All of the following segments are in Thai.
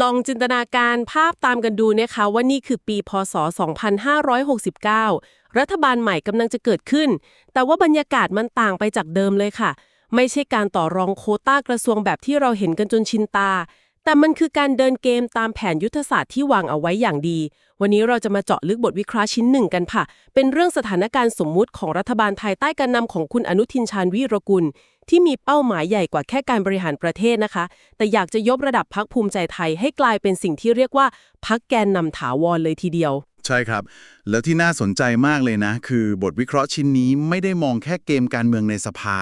ลองจินตนาการภาพตามกันดูนะคะว่านี่คือปีพศ 2569 รัฐบาลใหม่กำลังจะเกิดขึ้น แต่ว่าบรรยากาศมันต่างไปจากเดิมเลยค่ะ ไม่ใช่การต่อรองโคต้ากระทรวงแบบที่เราเห็นกันจนชินตา แต่มันคือการเดินเกมตามแผนยุทธศาสตร์ที่วางเอาไว้อย่างดี วันนี้เราจะมาเจาะลึกบทวิเคราะห์ชิ้นหนึ่งกันค่ะ เป็นเรื่องสถานการณ์สมมุติของรัฐบาลภายใต้การนำของคุณอนุทินชาญวีรกุล ที่มีเป้าหมายใหญ่กว่าแค่การบริหารประเทศนะคะ แต่อยากจะยกระดับพักภูมิใจไทยให้กลายเป็นสิ่งที่เรียกว่าพักแกนนำถาวรเลยทีเดียว ใช่ครับ แล้วที่น่าสนใจมากเลยนะ คือบทวิเคราะห์ชิ้นนี้ไม่ได้มองแค่เกมการเมืองในสภา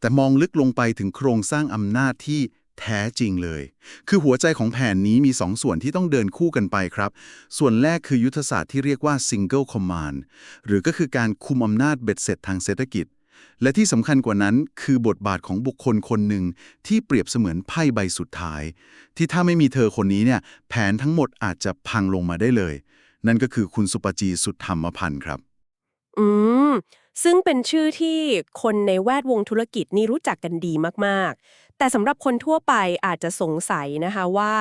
แต่มองลึกลงไปถึงโครงสร้างอำนาจที่ แท้จริงเลย คือหัวใจของแผนนี้มีสองส่วนที่ต้องเดินคู่กันไปครับ ส่วนแรกคือยุทธศาสตร์ที่เรียกว่า single command หรือก็คือการคุมอำนาจเบ็ดเสร็จทางเศรษฐกิจ และที่สำคัญกว่านั้นคือบทบาทของบุคคลคนหนึ่งที่เปรียบเสมือนไพ่ใบสุดท้าย ที่ถ้าไม่มีเธอคนนี้เนี่ยแผนทั้งหมดอาจจะพังลงมาได้เลย นั่นก็คือคุณสุปจีสุดธรรมพันธ์ครับ อืมซึ่งเป็นชื่อที่คนในแวดวงธุรกิจนี่รู้จักกันดีมาก ๆ แต่สำหรับคนทั่วไปอาจจะสงสัยนะคะว่า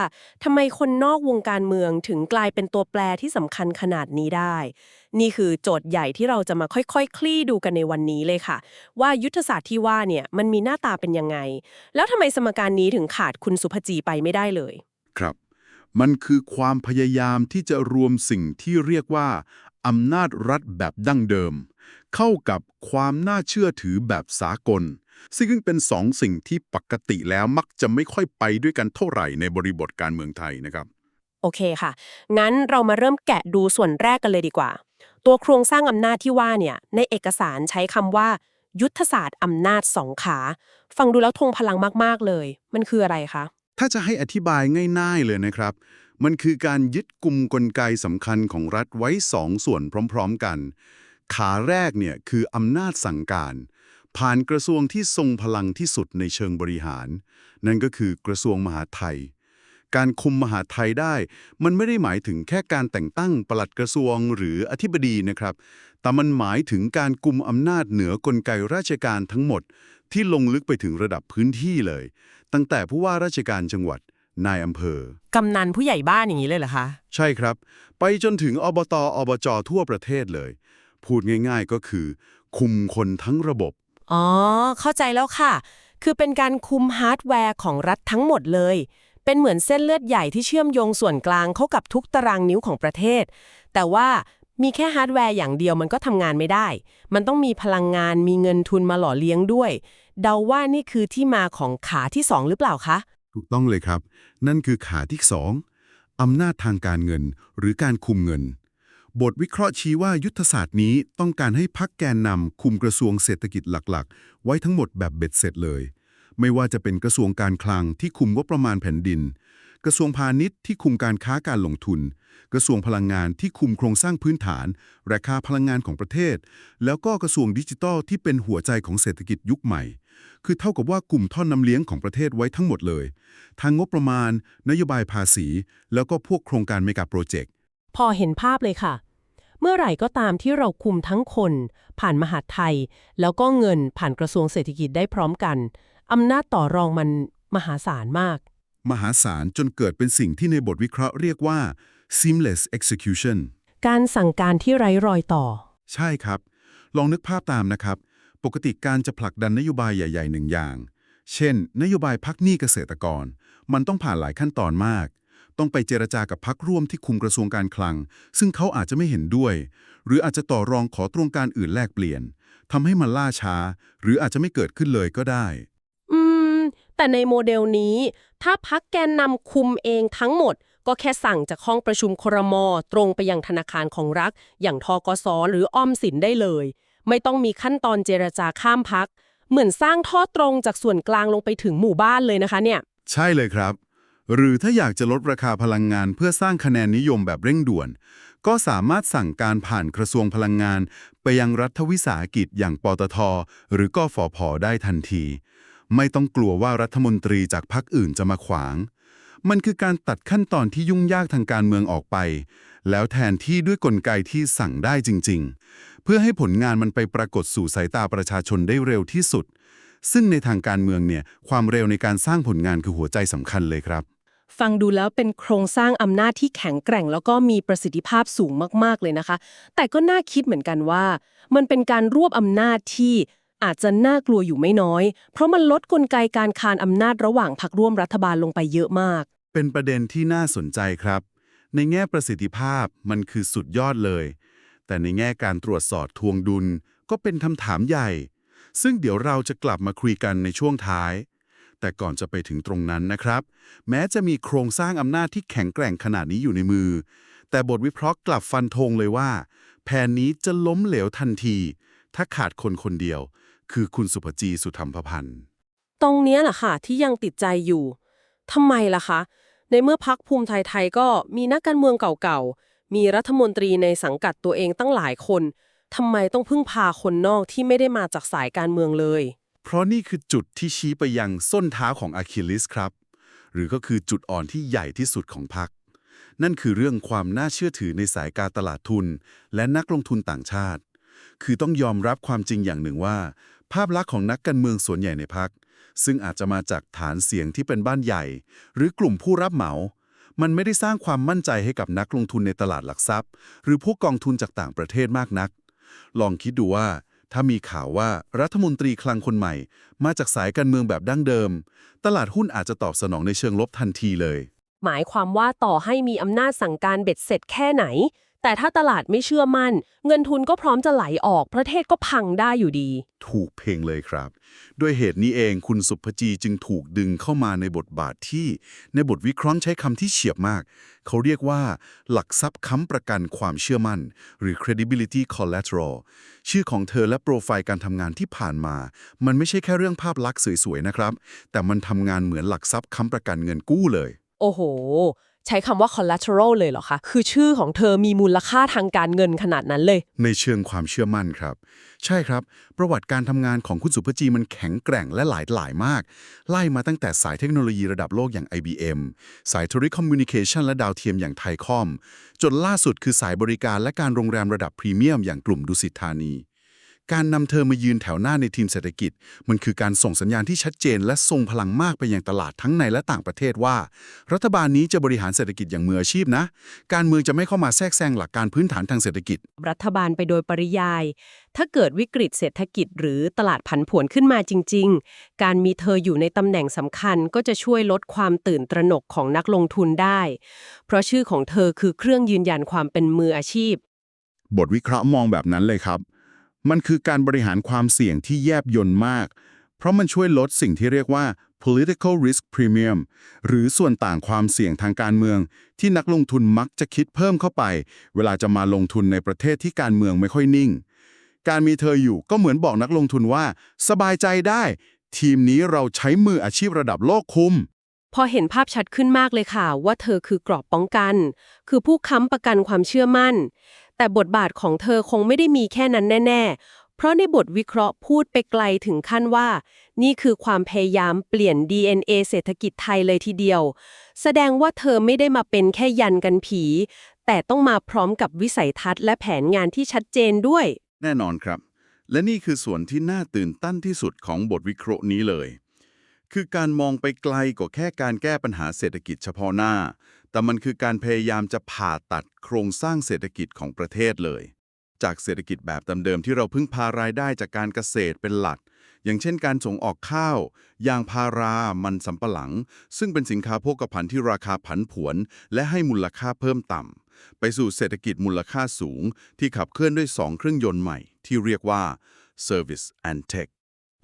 ทำไมคนนอกวงการเมืองถึงกลายเป็นตัวแปรที่สำคัญขนาดนี้ได้ นี่คือโจทย์ใหญ่ที่เราจะมาค่อยๆคคลี่ดูกันในวันนี้เลยค่ะ ว่ายุทธศาสตร์ที่ว่าเนี่ยมันมีหน้าตาเป็นยังไง แล้วทำไมสมการนี้ถึงขาดคุณสุภจีไปไม่ได้เลย ครับ มันคือความพยายามที่จะรวมสิ่งที่เรียกว่าอำนาจรัฐแบบดั้งเดิม เข้ากับความน่าเชื่อถือแบบสากล ซึ่งเป็นสองสิ่งที่ปกติแล้วมักจะไม่ค่อยไปด้วยกันเท่าไหร่ในบริบทการเมืองไทยนะครับ โอเคค่ะ งั้นเรามาเริ่มแกะดูส่วนแรกกันเลยดีกว่า ตัวโครงสร้างอำนาจที่ว่าเนี่ยในเอกสารใช้คำว่า ยุทธศาสตร์อำนาจสองขา ฟังดูแล้วทงพลังมากๆเลย มันคืออะไรคะถ้าจะให้อธิบายง่ายๆเลยนะครับ มันคือการยึดกลุ่มกลไกสำคัญของรัฐไว้สองส่วนพร้อม ๆกัน ขาแรกเนี่ยคืออำนาจสั่งการ ผ่านกระทรวงที่ทรงพลังที่สุดในเชิงบริหาร นั่นก็คือกระทรวงมหาดไทย การคุมมหาดไทยได้ มันไม่ได้หมายถึงแค่การแต่งตั้งปลัดกระทรวงหรืออธิบดีนะครับ แต่มันหมายถึงการกุมอำนาจเหนือกลไกราชการทั้งหมด ที่ลงลึกไปถึงระดับพื้นที่เลย ตั้งแต่ผู้ว่าราชการจังหวัดนายอำเภอ กำนันผู้ใหญ่บ้านอย่างนี้เลยเหรอคะ ใช่ครับ ไปจนถึงอบตอบจทั่วประเทศเลย พูดง่ายๆก็คือ คุมคนทั้งระบบ อ๋อ เข้าใจแล้วค่ะ คือเป็นการคุมฮาร์ดแวร์ของรัฐทั้งหมดเลย เป็นเหมือนเส้นเลือดใหญ่ที่เชื่อมโยงส่วนกลางเข้ากับทุกตารางนิ้วของประเทศ แต่ว่ามีแค่ฮาร์ดแวร์อย่างเดียวมันก็ทำงานไม่ได้ มันต้องมีพลังงานมีเงินทุนมาหล่อเลี้ยงด้วย เดาว่านี่คือที่มาของขาที่สองหรือเปล่าคะ ถูกต้องเลยครับ นั่นคือขาที่สองอำนาจทางการเงินหรือการคุมเงิน บทวิเคราะห์ชี้ว่ายุทธศาสตร์นี้ต้องการให้พักแกนนำคุมกระทรวงเศรษฐกิจหลักๆ ไว้ทั้งหมดแบบเบ็ดเสร็จเลย ไม่ว่าจะเป็นกระทรวงการคลังที่คุมงบประมาณแผ่นดิน กระทรวงพาณิชย์ที่คุมการค้าการลงทุน กระทรวงพลังงานที่คุมโครงสร้างพื้นฐาน ราคาพลังงานของประเทศ แล้วก็กระทรวงดิจิทัลที่เป็นหัวใจของเศรษฐกิจยุคใหม่ คือเท่ากับว่ากลุ่มท่อนน้ำเลี้ยงของประเทศไว้ทั้งหมดเลยทางงบประมาณ นโยบายภาษี แล้วก็พวกโครงการเมกะโปรเจกต์พอเห็นภาพเลยค่ะ เมื่อไหร่ก็ตามที่เราคุมทั้งคน ผ่านมหาดไทย แล้วก็เงินผ่านกระทรวงเศรษฐกิจได้พร้อมกันอำนาจต่อรองมันมหาศาลมาก มหาศาลจนเกิดเป็นสิ่งที่ในบทวิเคราะห์เรียกว่า seamless execution การสั่งการที่ไร้รอยต่อ ใช่ครับ ลองนึกภาพตามนะครับ ปกติการจะผลักดันนโยบายใหญ่ๆหนึ่งอย่าง เช่น นโยบายพักหนี้เกษตรกร มันต้องผ่านหลายขั้นตอนมาก ต้องไปเจรจากับพักร่วมที่คุมกระทรวงการคลัง ซึ่งเขาอาจจะไม่เห็นด้วย หรืออาจจะต่อรองขอตรงการอื่นแลกเปลี่ยนทำให้มันล่าช้า หรืออาจจะไม่เกิดขึ้นเลยก็ได้ อืม แต่ในโมเดลนี้ ถ้าพักแกนนำคุมเองทั้งหมด ก็แค่สั่งจากห้องประชุมครม ตรงไปยังธนาคารของรัฐอย่างทกสหรือออมสินได้เลย ไม่ต้องมีขั้นตอนเจรจาข้ามพักเหมือนสร้างท่อตรงจากส่วนกลางลงไปถึงหมู่บ้านเลยนะคะเนี่ย ใช่เลยครับ หรือถ้าอยากจะลดราคาพลังงานเพื่อสร้างคะแนนนิยมแบบเร่งด่วน ก็สามารถสั่งการผ่านกระทรวงพลังงาน ไปยังรัฐวิสาหกิจอย่างปตท หรือกฟผได้ทันที ไม่ต้องกลัวว่ารัฐมนตรีจากพรรคอื่นจะมาขวาง มันคือการตัดขั้นตอนที่ยุ่งยากทางการเมืองออกไป แล้วแทนที่ด้วยกลไกที่สั่งได้จริง ๆ เพื่อให้ผลงานมันไปปรากฏสู่สายตาประชาชนได้เร็วที่สุด ซึ่งในทางการเมืองเนี่ยความเร็วในการสร้างผลงานคือหัวใจสำคัญเลยครับ ฟังดูแล้วเป็นโครงสร้างอำนาจที่แข็งแกร่ง แล้วก็มีประสิทธิภาพสูงมากๆเลยนะคะ แต่ก็น่าคิดเหมือนกันว่า มันเป็นการรวบอำนาจที่อาจจะน่ากลัวอยู่ไม่น้อย เพราะมันลดกลไกการคานอำนาจระหว่างพรรคร่วมรัฐบาลลงไปเยอะมาก เป็นประเด็นที่น่าสนใจครับ ในแง่ประสิทธิภาพมันคือสุดยอดเลย แต่ในแง่การตรวจสอบทวงดุลก็เป็นคำถามใหญ่ ซึ่งเดี๋ยวเราจะกลับมาคุยกันในช่วงท้าย แต่ก่อนจะไปถึงตรงนั้นนะครับ แม้จะมีโครงสร้างอำนาจที่แข็งแกร่งขนาดนี้อยู่ในมือ แต่บทวิเคราะห์กลับฟันธงเลยว่า แผนนี้จะล้มเหลวทันที ถ้าขาดคนคนเดียว คือคุณสุภจีสุธรรมพพันธ์ตรงเนี้แหละค่ะที่ยังติดใจอยู่ทำไมล่ะคะ ในเมื่อพักภูมิไทยไทยก็มีนักการเมืองเก่าๆ มีรัฐมนตรีในสังกัดตัวเองตั้งหลายคนทำไมต้องพึ่งพาคนนอกที่ไม่ได้มาจากสายการเมืองเลย เพราะนี่คือจุดที่ชี้ไปยังส้นเท้าของอะคิลิสครับ หรือก็คือจุดอ่อนที่ใหญ่ที่สุดของพรรคนั่นคือเรื่องความน่าเชื่อถือในสายการตลาดทุน และนักลงทุนต่างชาติ คือต้องยอมรับความจริงอย่างหนึ่งว่า ภาพลักษณ์ของนักการเมืองส่วนใหญ่ในพรรคซึ่งอาจจะมาจากฐานเสียงที่เป็นบ้านใหญ่ หรือกลุ่มผู้รับเหมา มันไม่ได้สร้างความมั่นใจให้กับนักลงทุนในตลาดหลักทรัพย์ หรือพวกกองทุนจากต่างประเทศมากนัก ลองคิดดูว่า ถ้ามีข่าวว่ารัฐมนตรีคลังคนใหม่ มาจากสายการเมืองแบบดั้งเดิม ตลาดหุ้นอาจจะตอบสนองในเชิงลบทันทีเลย หมายความว่าต่อให้มีอำนาจสั่งการเบ็ดเสร็จแค่ไหน แต่ถ้าตลาดไม่เชื่อมั่น เงินทุนก็พร้อมจะไหลออก ประเทศก็พังได้อยู่ดี ถูกเพลงเลยครับ ด้วยเหตุนี้เองคุณสุภจีจึงถูกดึงเข้ามาในบทบาทที่ในบทวิเคราะห์ใช้คำที่เฉียบมาก เขาเรียกว่า หลักทรัพย์ค้ำประกันความเชื่อมั่น หรือ credibility collateral ชื่อของเธอและโปรไฟล์การทำงานที่ผ่านมา มันไม่ใช่แค่เรื่องภาพลักษณ์สวยๆนะครับ แต่มันทำงานเหมือนหลักทรัพย์ค้ำประกันเงินกู้เลย โอ้โห ใช้คำว่า collateral เลยเหรอคะ คือชื่อของเธอมีมูลค่าทางการเงินขนาดนั้นเลย ในเชิงความเชื่อมั่นครับ ใช่ครับ ประวัติการทำงานของคุณสุภจีมันแข็งแกร่งและหลายหลายมาก ไล่มาตั้งแต่สายเทคโนโลยีระดับโลกอย่าง IBM สายโทรคอมมิวนิเคชันและดาวเทียมอย่างไทยคอม จนล่าสุดคือสายบริการและการโรงแรมระดับพรีเมียมอย่างกลุ่มดุสิตธานี การนำเธอมายืนแถวหน้าในทีมเศรษฐกิจ มันคือการส่งสัญญาณที่ชัดเจน และทรงพลังมากไปยังตลาดทั้งในและต่างประเทศว่า รัฐบาลนี้จะบริหารเศรษฐกิจอย่างมืออาชีพนะ การเมืองจะไม่เข้ามาแทรกแซงหลักการพื้นฐานทางเศรษฐกิจ รัฐบาลไปโดยปริยาย ถ้าเกิดวิกฤตเศรษฐกิจ หรือตลาดผันผวนขึ้นมาจริง ๆ การมีเธออยู่ในตำแหน่งสำคัญก็จะช่วยลดความตื่นตระหนกของนักลงทุนได้ เพราะชื่อของเธอคือเครื่องยืนยันความเป็นมืออาชีพ บทวิเคราะห์มองแบบนั้นเลยครับ มันคือการบริหารความเสี่ยงที่แยบยลมาก เพราะมันช่วยลดสิ่งที่เรียกว่า political risk premium หรือส่วนต่างความเสี่ยงทางการเมือง ที่นักลงทุนมักจะคิดเพิ่มเข้าไป เวลาจะมาลงทุนในประเทศที่การเมืองไม่ค่อยนิ่ง การมีเธออยู่ก็เหมือนบอกนักลงทุนว่า สบายใจได้ ทีมนี้เราใช้มืออาชีพระดับโลกคุม พอเห็นภาพชัดขึ้นมากเลยค่ะ ว่าเธอคือกรอบป้องกัน คือผู้ค้ำประกันความเชื่อมั่น แต่บทบาทของเธอคงไม่ได้มีแค่นั้นแน่ ๆ เพราะในบทวิเคราะห์พูดไปไกลถึงขั้นว่า นี่คือความพยายามเปลี่ยน DNA เศรษฐกิจไทยเลยทีเดียว แสดงว่าเธอไม่ได้มาเป็นแค่ยันกันผี แต่ต้องมาพร้อมกับวิสัยทัศน์และแผนงานที่ชัดเจนด้วย แน่นอนครับ และนี่คือส่วนที่น่าตื่นตั้นที่สุดของบทวิเคราะห์นี้เลย คือการมองไปไกลกว่าแค่การแก้ปัญหาเศรษฐกิจเฉพาะหน้า แต่มันคือการพยายามจะผ่าตัดโครงสร้างเศรษฐกิจของประเทศเลย จากเศรษฐกิจแบบเดิมๆที่เราพึ่งพารายได้จากการเกษตรเป็นหลัก อย่างเช่นการส่งออกข้าว ยางพารา มันสำปะหลัง ซึ่งเป็นสินค้าโภคภัณฑ์ที่ราคาผันผวน และให้มูลค่าเพิ่มต่ำไปสู่เศรษฐกิจมูลค่าสูง ที่ขับเคลื่อนด้วย 2 เครื่องยนต์ใหม่ ที่เรียกว่า Service and Tech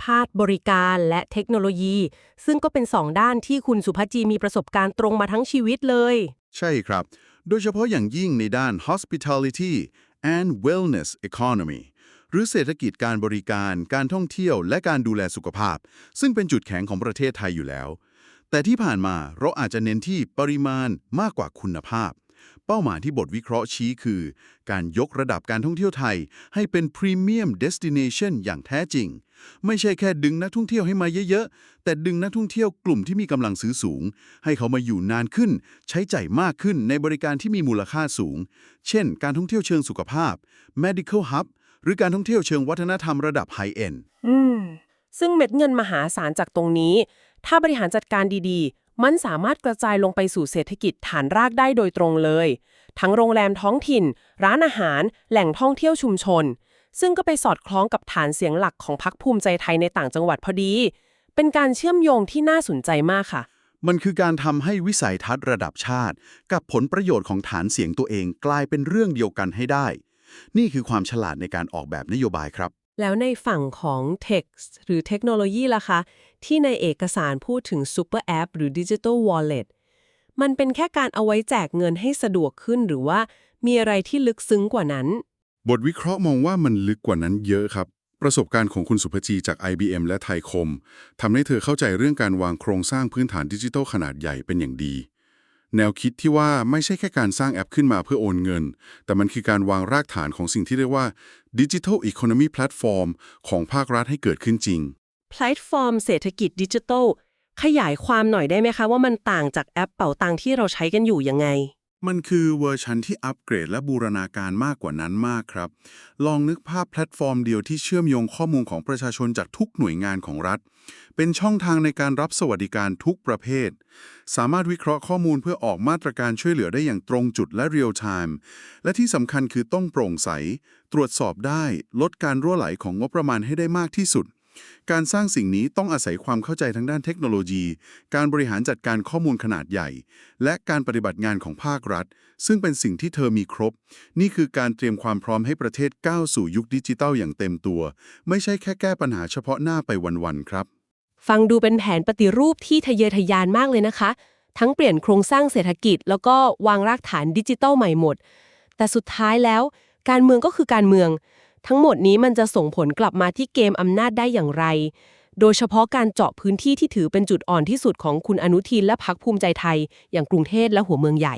ภาคบริการและเทคโนโลยี ซึ่งก็เป็นสองด้านที่คุณสุภจีมีประสบการณ์ตรงมาทั้งชีวิตเลย ใช่ครับ โดยเฉพาะอย่างยิ่งในด้าน hospitality and wellness economy หรือเศรษฐกิจการบริการ การท่องเที่ยว และการดูแลสุขภาพ ซึ่งเป็นจุดแข็งของประเทศไทยอยู่แล้ว แต่ที่ผ่านมาเราอาจจะเน้นที่ปริมาณมากกว่าคุณภาพ เป้าหมายที่บทวิเคราะห์ชี้คือ การยกระดับการท่องเที่ยวไทย ให้เป็น Premium Destination อย่างแท้จริง ไม่ใช่แค่ดึงนักท่องเที่ยวให้มาเยอะๆ แต่ดึงนักท่องเที่ยวกลุ่มที่มีกำลังซื้อสูง ให้เขามาอยู่นานขึ้น ใช้จ่ายมากขึ้นในบริการที่มีมูลค่าสูง เช่น การท่องเที่ยวเชิงสุขภาพ Medical Hub หรือการท่องเที่ยวเชิงวัฒนธรรมระดับ High End อืมซึ่งเม็ดเงินมหาศาลจากตรงนี้ ถ้าบริหารจัดการดีๆ มันสามารถกระจายลงไปสู่เศรษฐกิจฐานรากได้โดยตรงเลย ทั้งโรงแรมท้องถิ่น ร้านอาหาร แหล่งท่องเที่ยวชุมชน ซึ่งก็ไปสอดคล้องกับฐานเสียงหลักของพรรคภูมิใจไทยในต่างจังหวัดพอดี เป็นการเชื่อมโยงที่น่าสนใจมากค่ะ มันคือการทำให้วิสัยทัศน์ระดับชาติ กับผลประโยชน์ของฐานเสียงตัวเองกลายเป็นเรื่องเดียวกันให้ได้ นี่คือความฉลาดในการออกแบบนโยบายครับ แล้วในฝั่งของ Text หรือเทคโนโลยีล่ะคะ ที่ในเอกสารพูดถึง Super App หรือ Digital Wallet มันเป็นแค่การเอาไว้แจกเงินให้สะดวกขึ้นหรือว่ามีอะไรที่ลึกซึ้งกว่านั้น บทวิเคราะห์มองว่ามันลึกกว่านั้นเยอะครับ ประสบการณ์ของคุณสุภจีจาก IBM และไทยคมทำให้เธอเข้าใจเรื่องการวางโครงสร้างพื้นฐานดิจิทัลขนาดใหญ่เป็นอย่างดี แนวคิดที่ว่าไม่ใช่แค่การสร้างแอปขึ้นมาเพื่อโอนเงิน แต่มันคือการวางรากฐานของสิ่งที่เรียกว่าดิจิทัลอีโคโนมีแพลตฟอร์มของภาครัฐให้เกิดขึ้นจริงแพลตฟอร์มเศรษฐกิจดิจิทัลขยายความหน่อยได้ไหมคะว่ามันต่างจากแอปเป่าตังที่เราใช้กันอยู่ยังไง มันคือเวอร์ชันที่อัปเกรดและบูรณาการมากกว่านั้นมากครับ ลองนึกภาพแพลตฟอร์มเดียวที่เชื่อมโยงข้อมูลของประชาชนจากทุกหน่วยงานของรัฐ เป็นช่องทางในการรับสวัสดิการทุกประเภท สามารถวิเคราะห์ข้อมูลเพื่อออกมาตรการช่วยเหลือได้อย่างตรงจุดและเรียลไทม์ และที่สำคัญคือต้องโปร่งใส ตรวจสอบได้ ลดการรั่วไหลของงบประมาณให้ได้มากที่สุด การสร้างสิ่งนี้ต้องอาศัยความเข้าใจทางด้านเทคโนโลยี การบริหารจัดการข้อมูลขนาดใหญ่ และการปฏิบัติงานของภาครัฐ ซึ่งเป็นสิ่งที่เธอมีครบ นี่คือการเตรียมความพร้อมให้ประเทศก้าวสู่ยุคดิจิทัลอย่างเต็มตัว ไม่ใช่แค่แก้ปัญหาเฉพาะหน้าไปวันๆครับ ฟังดูเป็นแผนปฏิรูปที่ทะเยอทะยานมากเลยนะคะ ทั้งเปลี่ยนโครงสร้างเศรษฐกิจ แล้วก็วางรากฐานดิจิทัลใหม่หมด แต่สุดท้ายแล้ว การเมืองก็คือการเมือง ทั้งหมดนี้มันจะส่งผลกลับมาที่เกมอำนาจได้อย่างไร โดยเฉพาะการเจาะพื้นที่ที่ถือเป็นจุดอ่อนที่สุดของคุณอนุทินและพักภูมิใจไทย อย่างกรุงเทพและหัวเมืองใหญ่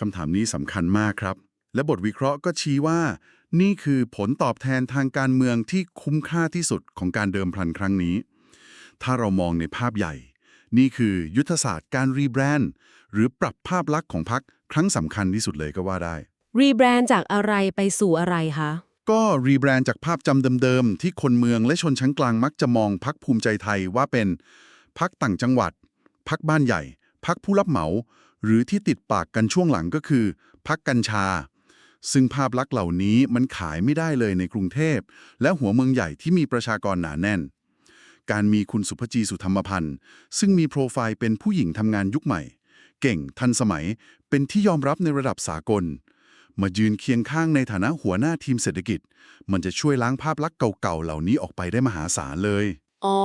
คำถามนี้สำคัญมากครับ และบทวิเคราะห์ก็ชี้ว่า นี่คือผลตอบแทนทางการเมืองที่คุ้มค่าที่สุดของการเดิมพลันครั้งนี้ ถ้าเรามองในภาพใหญ่ นี่คือยุทธศาสตร์การรีแบรนด์หรือปรับภาพลักษณ์ของพรรคครั้งสำคัญที่สุดเลยก็ว่าได้รีแบรนด์จากอะไรไปสู่อะไรคะ ก็รีแบรนด์จากภาพจำเดิมๆ ที่คนเมืองและชนชั้นกลางมักจะมองพักภูมิใจไทยว่าเป็นพักต่างจังหวัด พักบ้านใหญ่ พักผู้รับเหมา หรือที่ติดปากกันช่วงหลังก็คือ พักกัญชา ซึ่งภาพลักษณ์เหล่านี้มันขายไม่ได้เลยในกรุงเทพ และหัวเมืองใหญ่ที่มีประชากรหนาแน่น การมีคุณสุภจีสุธรรมพันธ์ซึ่งมีโปรไฟล์เป็นผู้หญิงทำงานยุคใหม่ เก่งทันสมัยเป็นที่ยอมรับในระดับสากล มายืนเคียงข้างในฐานะหัวหน้าทีมเศรษฐกิจ มันจะช่วยล้างภาพลักษณ์เก่าๆ เหล่านี้ออกไปได้มหาศาลเลย อ๋อ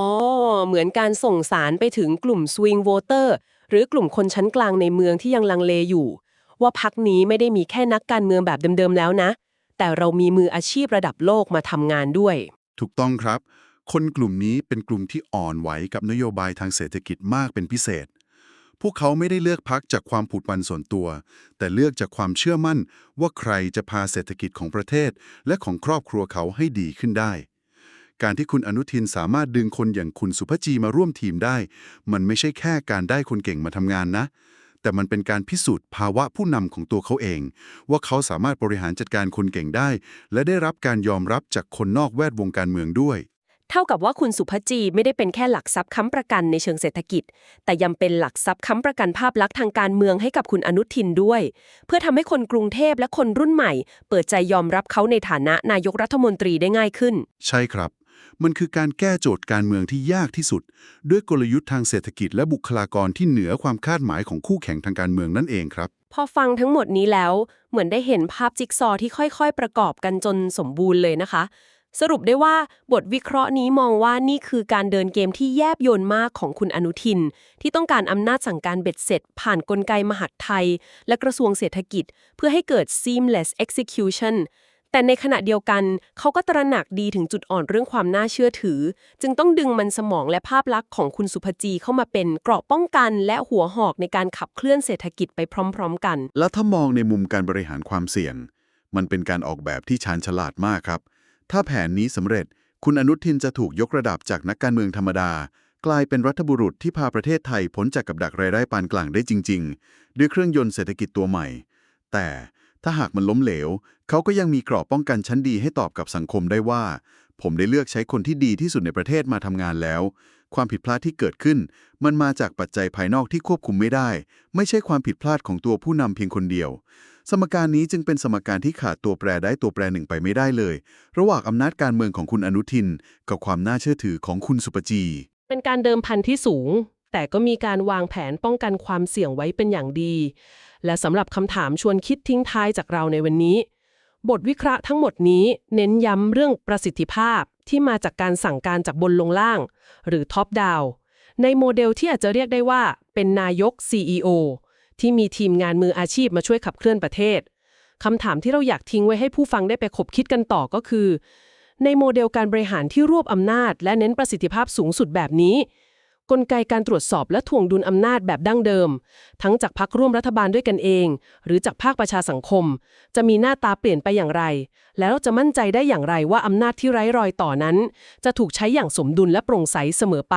เหมือนการส่งสารไปถึงกลุ่มสวิงโวเตอร์หรือกลุ่มคนชั้นกลางในเมืองที่ยังลังเลอยู่ ว่าพักนี้ไม่ได้มีแค่นักการเมืองแบบเดิมๆแล้วนะ แต่เรามีมืออาชีพระดับโลกมาทำงานด้วย ถูกต้องครับ คนกลุ่มนี้เป็นกลุ่มที่อ่อนไหวกับนโยบายทางเศรษฐกิจมากเป็นพิเศษ พวกเขาไม่ได้เลือกพักจากความผูกพันส่วนตัว แต่เลือกจากความเชื่อมั่นว่าใครจะพาเศรษฐกิจของประเทศ และของครอบครัวเขาให้ดีขึ้นได้ การที่คุณอนุทินสามารถดึงคนอย่างคุณสุภจีมาร่วมทีมได้ มันไม่ใช่แค่การได้คนเก่งมาทำงานนะ แต่มันเป็นการพิสูจน์ภาวะผู้นำของตัวเขาเอง ว่าเขาสามารถบริหารจัดการคนเก่งได้ และได้รับการยอมรับจากคนนอกแวดวงการเมืองด้วย เท่ากับว่าคุณสุภจีไม่ได้เป็นแค่หลักทรัพย์ค้ำประกันในเชิงเศรษฐกิจ แต่ยังเป็นหลักทรัพย์ค้ำประกันภาพลักษณ์ทางการเมืองให้กับคุณอนุทินด้วย เพื่อทำให้คนกรุงเทพและคนรุ่นใหม่ เปิดใจยอมรับเขาในฐานะนายกรัฐมนตรีได้ง่ายขึ้น ใช่ครับ มันคือการแก้โจทย์การเมืองที่ยากที่สุด ด้วยกลยุทธ์ทางเศรษฐกิจและบุคลากรที่เหนือความคาดหมายของคู่แข่งทางการเมืองนั่นเองครับพอฟังทั้งหมดนี้แล้วเหมือนได้เห็นภาพจิ๊กซอว์ที่ค่อยๆ ประกอบกันจนสมบูรณ์เลยนะคะ สรุปได้ว่าบทวิเคราะห์นี้มองว่านี่คือการเดินเกมที่แยบยลมากของคุณอนุทิน ที่ต้องการอำนาจสั่งการเบ็ดเสร็จ ผ่านกลไกมหาดไทย และกระทรวงเศรษฐกิจ เพื่อให้เกิด seamless execution แต่ในขณะเดียวกันเขาก็ตระหนักดีถึงจุดอ่อนเรื่องความน่าเชื่อถือ จึงต้องดึงมันสมองและภาพลักษณ์ของคุณสุภจีเข้ามาเป็นเกราะป้องกัน และหัวหอกในการขับเคลื่อนเศรษฐกิจไปพร้อม ๆ กัน แล้วถ้ามองในมุมการบริหารความเสี่ยง มันเป็นการออกแบบที่ชาญฉลาดมากครับ ถ้าแผนนี้สำเร็จ คุณอนุทินจะถูกยกระดับจากนักการเมืองธรรมดา กลายเป็นรัฐบุรุษที่พาประเทศไทยพ้นจากกับดักรายได้ปานกลางได้จริง ๆ ด้วยเครื่องยนต์เศรษฐกิจตัวใหม่ แต่ถ้าหากมันล้มเหลว เขาก็ยังมีเกราะป้องกันชั้นดีให้ตอบกับสังคมได้ว่า ผมได้เลือกใช้คนที่ดีที่สุดในประเทศมาทำงานแล้ว ความผิดพลาดที่เกิดขึ้น มันมาจากปัจจัยภายนอกที่ควบคุมไม่ได้ ไม่ใช่ความผิดพลาดของตัวผู้นำเพียงคนเดียว สมการนี้จึงเป็นสมการที่ขาดตัวแปรได้ตัวแปรหนึ่งไปไม่ได้เลย ระหว่างอำนาจการเมืองของคุณอนุทิน กับความน่าเชื่อถือของคุณสุปจี เป็นการเดิมพันที่สูง แต่ก็มีการวางแผนป้องกันความเสี่ยงไว้เป็นอย่างดี และสำหรับคำถามชวนคิดทิ้งท้ายจากเราในวันนี้ บทวิเคราะห์ทั้งหมดนี้เน้นย้ำเรื่องประสิทธิภาพที่มาจากการสั่งการจากบนลงล่าง หรือท็อปดาวในโมเดลที่อาจจะเรียกได้ว่าเป็นนายก CEO ที่มีทีมงานมืออาชีพมาช่วยขับเคลื่อนประเทศคำถามที่เราอยากทิ้งไว้ให้ผู้ฟังได้ไปคบคิดกันต่อก็คือ ในโมเดลการบริหารที่รวบอำนาจ และเน้นประสิทธิภาพสูงสุดแบบนี้ กลไกการตรวจสอบและถ่วงดุลอำนาจแบบดั้งเดิม ทั้งจากพักร่วมรัฐบาลด้วยกันเอง หรือจากภาคประชาสังคม จะมีหน้าตาเปลี่ยนไปอย่างไร แล้วเราจะมั่นใจได้อย่างไรว่าอำนาจที่ไร้รอยต่อนั้น จะถูกใช้อย่างสมดุลและโปร่งใสเสมอไป